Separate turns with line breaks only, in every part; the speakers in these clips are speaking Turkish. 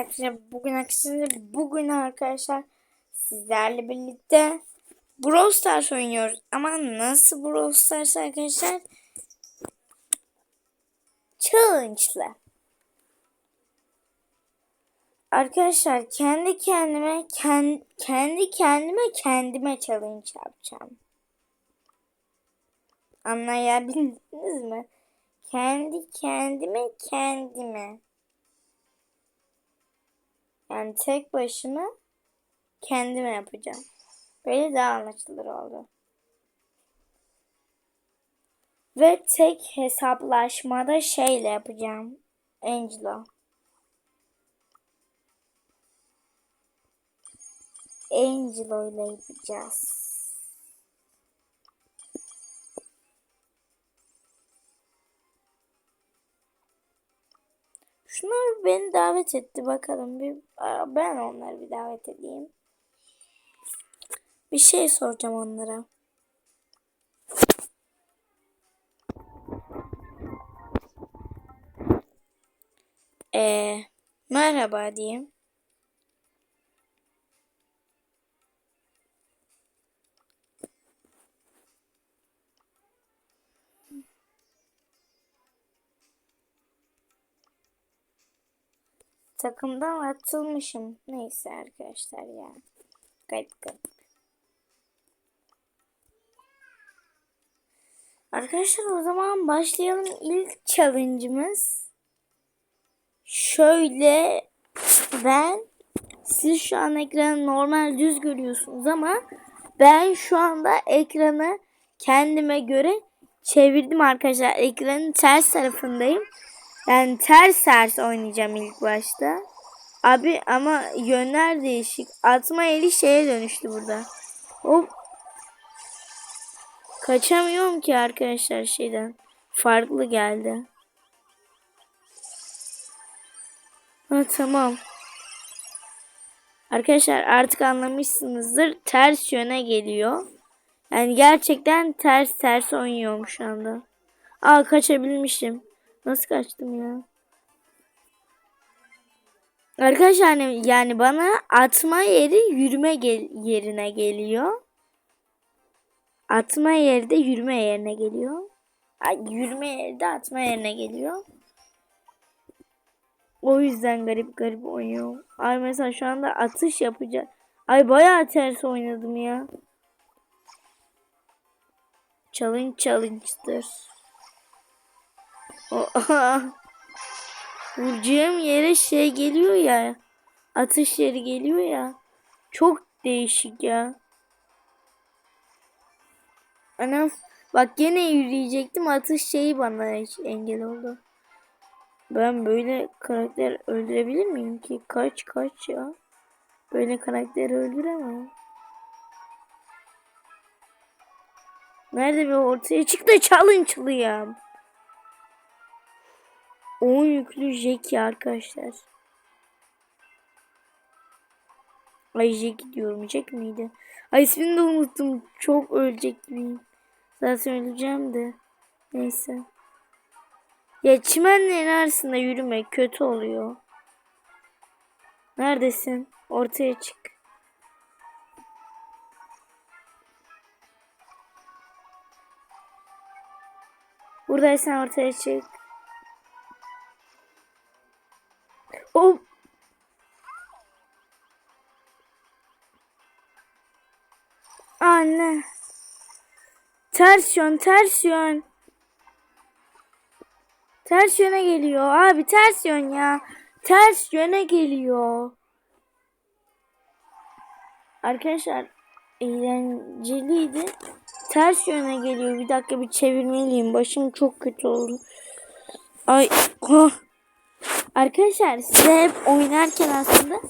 Arkadaşlar bugün arkadaşlar bugün arkadaşlar sizlerle birlikte Brawl Stars oynuyoruz. Ama nasıl Brawl Stars arkadaşlar? Challenge'la. Arkadaşlar kendi kendime kendi, kendi kendime kendime challenge yapacağım. Anlayabildiniz mi? Kendi kendime kendime. Yani tek başıma kendime yapacağım. Böyle daha anlaşılır oldu. Ve tek hesaplaşmada şeyle yapacağım. Angela. Angelo ile yapacağız. Şunlar beni davet etti bakalım bir ben onları bir davet edeyim. Bir şey soracağım onlara. Ee, merhaba diyeyim. Takımdan atılmışım. Neyse arkadaşlar ya. Garip garip. Arkadaşlar o zaman başlayalım. İlk challenge'ımız şöyle ben siz şu an ekranı normal düz görüyorsunuz ama ben şu anda ekranı kendime göre çevirdim arkadaşlar. Ekranın ters tarafındayım. Yani ters ters oynayacağım ilk başta. Abi ama yönler değişik. Atma eli şeye dönüştü burada. Hop. Kaçamıyorum ki arkadaşlar şeyden. Farklı geldi. Ha tamam. Arkadaşlar artık anlamışsınızdır. Ters yöne geliyor. Yani gerçekten ters ters oynuyorum şu anda. Aa kaçabilmişim. Nasıl kaçtım ya? Arkadaşlar yani, yani bana atma yeri yürüme gel yerine geliyor. Atma yeri de yürüme yerine geliyor. Ay, yürüme yeri de atma yerine geliyor. O yüzden garip garip oynuyor. Ay mesela şu anda atış yapacak. Ay bayağı ters oynadım ya. Challenge challenge'dır. Vuracağım yere şey geliyor ya. Atış yeri geliyor ya. Çok değişik ya. Anam bak gene yürüyecektim atış şeyi bana engel oldu. Ben böyle karakter öldürebilir miyim ki? Kaç kaç ya. Böyle karakter öldüremem. Nerede bir ortaya çıktı challenge'lıyım. 10 yüklü Jackie arkadaşlar. Ay Jackie diyorum. Jack miydi? Ay ismini de unuttum. Çok ölecek gibiyim. Zaten öleceğim de. Neyse. Ya çimenlerin arasında yürüme kötü oluyor. Neredesin? Ortaya çık. Buradaysan ortaya çık. Ters yön, ters yön. Ters yöne geliyor. Abi ters yön ya. Ters yöne geliyor. Arkadaşlar eğlenceliydi. Ters yöne geliyor. Bir dakika bir çevirmeliyim. Başım çok kötü oldu. Ay. Oh. Arkadaşlar size hep oynarken aslında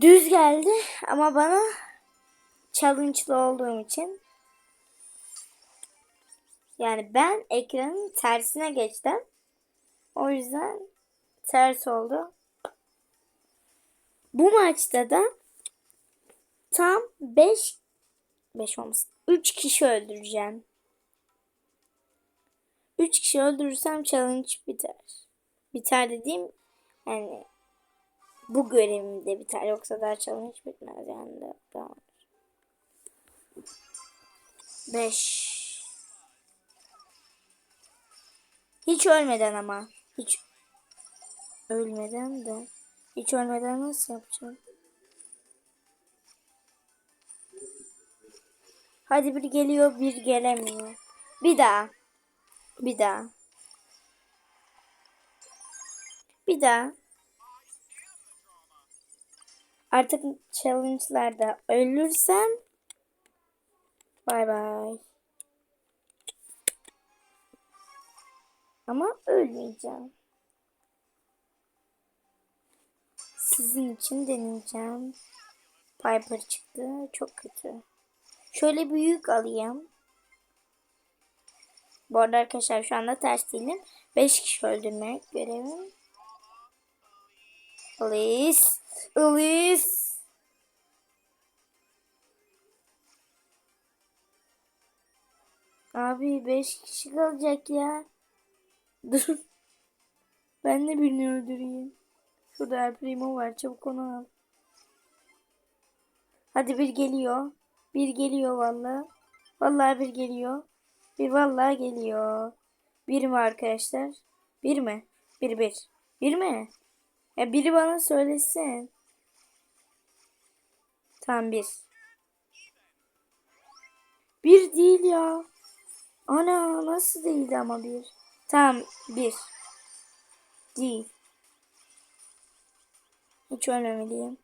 düz geldi ama bana challenge'lı olduğum için yani ben ekranın tersine geçtim. O yüzden ters oldu. Bu maçta da tam 5 5 olmasın. 3 kişi öldüreceğim. 3 kişi öldürürsem challenge biter. Biter dediğim yani bu görevim de biter. Yoksa daha challenge bitmez yani. Tamam. 5 Hiç ölmeden ama. Hiç ölmeden de. Hiç ölmeden nasıl yapacağım? Hadi bir geliyor bir gelemiyor. Bir daha. Bir daha. Bir daha. Artık challenge'larda ölürsem bay bay. Ama ölmeyeceğim. Sizin için deneyeceğim. Piper çıktı. Çok kötü. Şöyle büyük alayım. Bu arada arkadaşlar şu anda ters değilim. 5 kişi öldürmek görevim. Alice. Alice. Abi 5 kişi kalacak ya. Dur. Ben de birini öldüreyim. Şurada El Primo var. Çabuk onu al. Hadi bir geliyor. Bir geliyor valla. Vallahi bir geliyor. Bir vallahi geliyor. Bir mi arkadaşlar? Bir mi? Bir bir. Bir mi? Ya biri bana söylesin. Tamam bir. Bir değil ya. Ana nasıl değildi ama bir. Tamam bir. Değil. Hiç ölmemeliyim.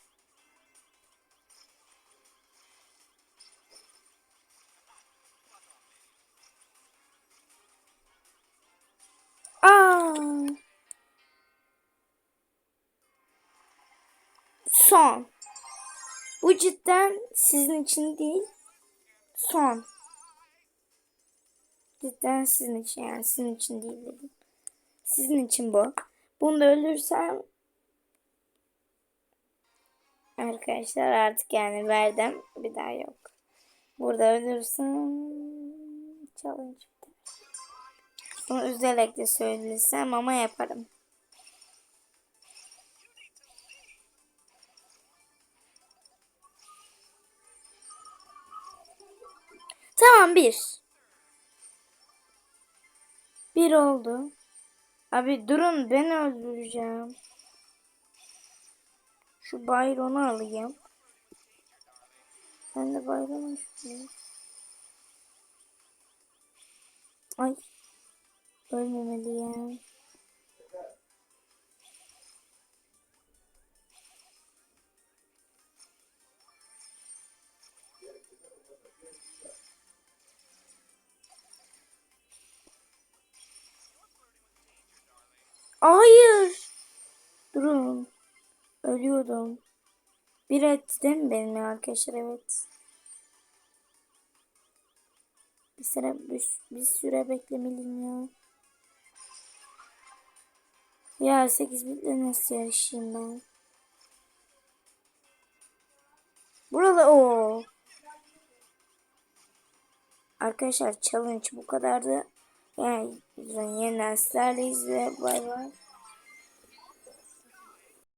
Aa. Son. Bu cidden sizin için değil. Son. Cidden sizin için yani sizin için değil dedim. Sizin için bu. Bunu da ölürsem arkadaşlar artık yani verdim. Bir daha yok. Burada ölürsem challenge. Bunu üzülerek de söylesem ama yaparım. Tamam bir. Bir oldu. Abi durun ben öldüreceğim. Şu Byron'u alayım. Ben de Byron'u istiyorum. Ay. Ölmemeliyim. Hayır. Durun. Ölüyordum. Bir etti değil mi benim arkadaşlar? Evet. Bir süre, bir, bir süre beklemeliyim ya. Ya 8 bitle nasıl yarışayım ben? Burada o. Arkadaşlar challenge bu kadardı. Yani yeniden sizlerleyiz ve bay bay.